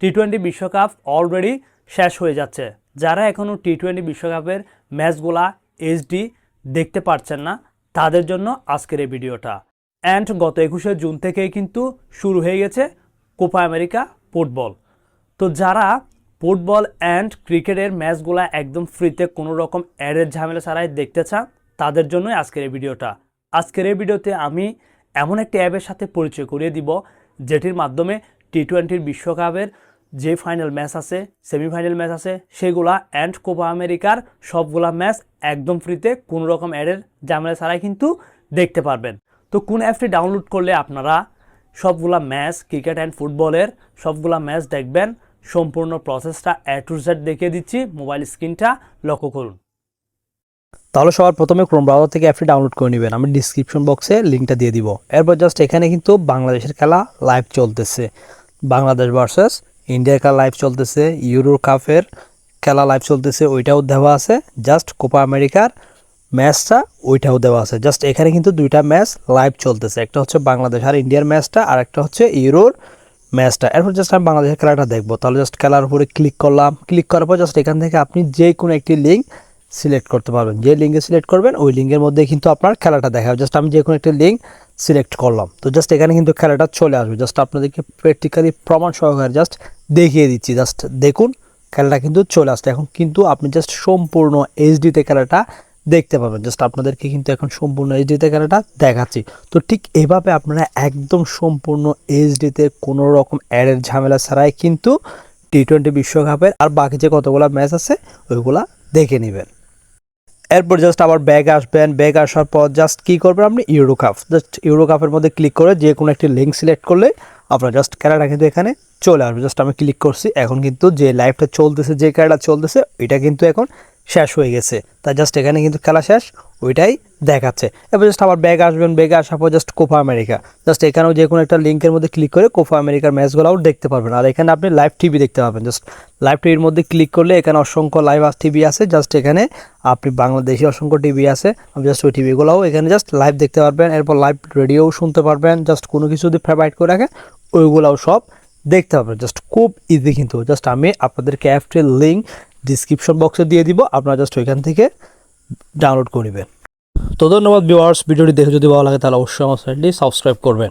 T twenty বিশ্বকাপ already শেষ হয়ে যাচ্ছে। যারা এখনও টি টোয়েন্টি বিশ্বকাপের ম্যাচগুলা এইচডি দেখতে পারছেন না, তাদের জন্য আজকের এই ভিডিওটা। অ্যান্ড গত একুশে জুন থেকেই কিন্তু শুরু হয়ে গেছে কোপা আমেরিকা ফুটবল। তো যারা ফুটবল অ্যান্ড ক্রিকেটের ম্যাচগুলা একদম ফ্রিতে কোনো রকম অ্যাডের ঝামেলা ছাড়াই দেখতে চান, তাদের জন্যই আজকের এই ভিডিওটা। আজকের এই ভিডিওতে আমি এমন একটি অ্যাপের সাথে পরিচয় করিয়ে দিব, যেটির মাধ্যমে টি টোয়েন্টির বিশ্বকাপের যে ফাইনাল ম্যাচ আছে সেমিফাইনাল ম্যাচ আছে, সেগুলা অ্যান্ড কোপা আমেরিকার সবগুলা ম্যাচ একদম ফ্রিতে কোনো রকম অ্যাডের ঝামেলা ছাড়াই কিন্তু দেখতে পারবেন। তো কোন অ্যাপটি ডাউনলোড করলে আপনারা সবগুলা ম্যাচ ক্রিকেট অ্যান্ড ফুটবলের সবগুলা ম্যাচ দেখবেন। সম্পূর্ণ প্রসেসটা এ টু জেড দেখিয়ে দিচ্ছি মোবাইল স্ক্রিনটা লক্ষ্য করুন। তাহলে সবার প্রথমে ক্রোম ব্রাউজার থেকে অ্যাপটি ডাউনলোড করে নেবেন, আমি ডিসক্রিপশন বক্সে লিঙ্কটা দিয়ে দিব। এরপর জাস্ট এখানে কিন্তু বাংলাদেশের খেলা লাইভ চলতেছে, বাংলাদেশ ভার্সেস ইন্ডিয়ার খেলা লাইভ চলতেছে ইউরো কাপের খেলা লাইভ চলতেছে ওইটাও দেওয়া আছে জাস্ট কোপা আমেরিকার ম্যাচটা ওইটাও দেওয়া আছে জাস্ট এখানে কিন্তু দুইটা ম্যাচ লাইভ চলতেছে একটা হচ্ছে বাংলাদেশ আর ইন্ডিয়ার ম্যাচটা আর একটা হচ্ছে ইউরোর ম্যাচটা এরপর জাস্ট আমি বাংলাদেশের খেলাটা দেখব। তাহলে জাস্ট খেলার উপরে ক্লিক করলাম। ক্লিক করার পর জাস্ট এখান থেকে আপনি যে কোনো একটি লিঙ্ক সিলেক্ট করতে পারবেন। যে লিঙ্কে সিলেক্ট করবেন, ওই লিঙ্কের মধ্যে কিন্তু আপনার খেলাটা দেখাবে। জাস্ট আমি যে কোনো একটা লিঙ্ক সিলেক্ট করলাম। তো জাস্ট এখানে কিন্তু খেলাটা চলে আসবে। জাস্ট আপনাদেরকে প্র্যাকটিক্যালি প্রমাণ সহকারে জাস্ট দেখিয়ে দিচ্ছি। জাস্ট দেখুন, খেলাটা কিন্তু চলে আসছে। এখন কিন্তু আপনি জাস্ট সম্পূর্ণ এইচডিতে খেলাটা দেখতে পাবেন। জাস্ট আপনাদেরকে কিন্তু এখন সম্পূর্ণ এইচডিতে খেলাটা দেখাচ্ছি। তো ঠিক এভাবে আপনারা একদম সম্পূর্ণ এইচডিতে কোনো রকম অ্যাডের ঝামেলা ছাড়াই কিন্তু টি টোয়েন্টি বিশ্বকাপের আর বাকি যে কতগুলো ম্যাচ আছে, ওইগুলা দেখে নেবেন। এরপর জাস্ট আবার ব্যাগ আসবেন ব্যাগ আসার পর জাস্ট কী করবেন আপনি? ইউরো কাপ জাস্ট ইউরো কাপের মধ্যে ক্লিক করে যে কোনো একটি লিঙ্ক সিলেক্ট করলে আপনার জাস্ট ক্যারাটা কিন্তু এখানে চলে আসবে। জাস্ট আমি ক্লিক করছি। এখন কিন্তু যে লাইভটা চলতেছে, যে ক্যারাটা চলতেছে এটা কিন্তু এখন শেষ হয়ে গেছে। তা জাস্ট এখানে কিন্তু খেলা শেষ, ওইটাই দেখাচ্ছে। এবার জাস্ট আবার ব্যাগ আসবেন ব্যাগে আসার পর জাস্ট কোপা আমেরিকা জাস্ট এখানেও যে কোনো একটা লিঙ্কের মধ্যে ক্লিক করে কোপা আমেরিকার ম্যাচগুলোও দেখতে পারবেন। আর এখানে আপনি লাইভ টিভি দেখতে পাবেন। জাস্ট লাইভ টিভির মধ্যে ক্লিক করলে এখানে অসংখ্য লাইভ টিভি আছে। জাস্ট এখানে আপনি বাংলাদেশি অসংখ্য টিভি আছে। জাস্ট ওই টিভিগুলোও এখানে জাস্ট লাইভ দেখতে পারবেন। এরপর লাইভ রেডিও শুনতে পারবেন। জাস্ট কোনো কিছু যদি ফেভারিট করে রাখেন, ওইগুলোও সব দেখতে পাবেন জাস্ট খুব ইজি কিন্তু। জাস্ট আমি আপনাদেরকে অ্যাপটির লিঙ্ক ডিসক্রিপশন বক্সে দিয়ে দিব, আপনারা জাস্ট ওইখান থেকে ডাউনলোড করবেন তো ধন্যবাদ ভিউয়ার্স ভিডিওটি দেখে যদি ভালো লাগে তাহলে অবশ্যই আমার চ্যানেলটি সাবস্ক্রাইব করবেন।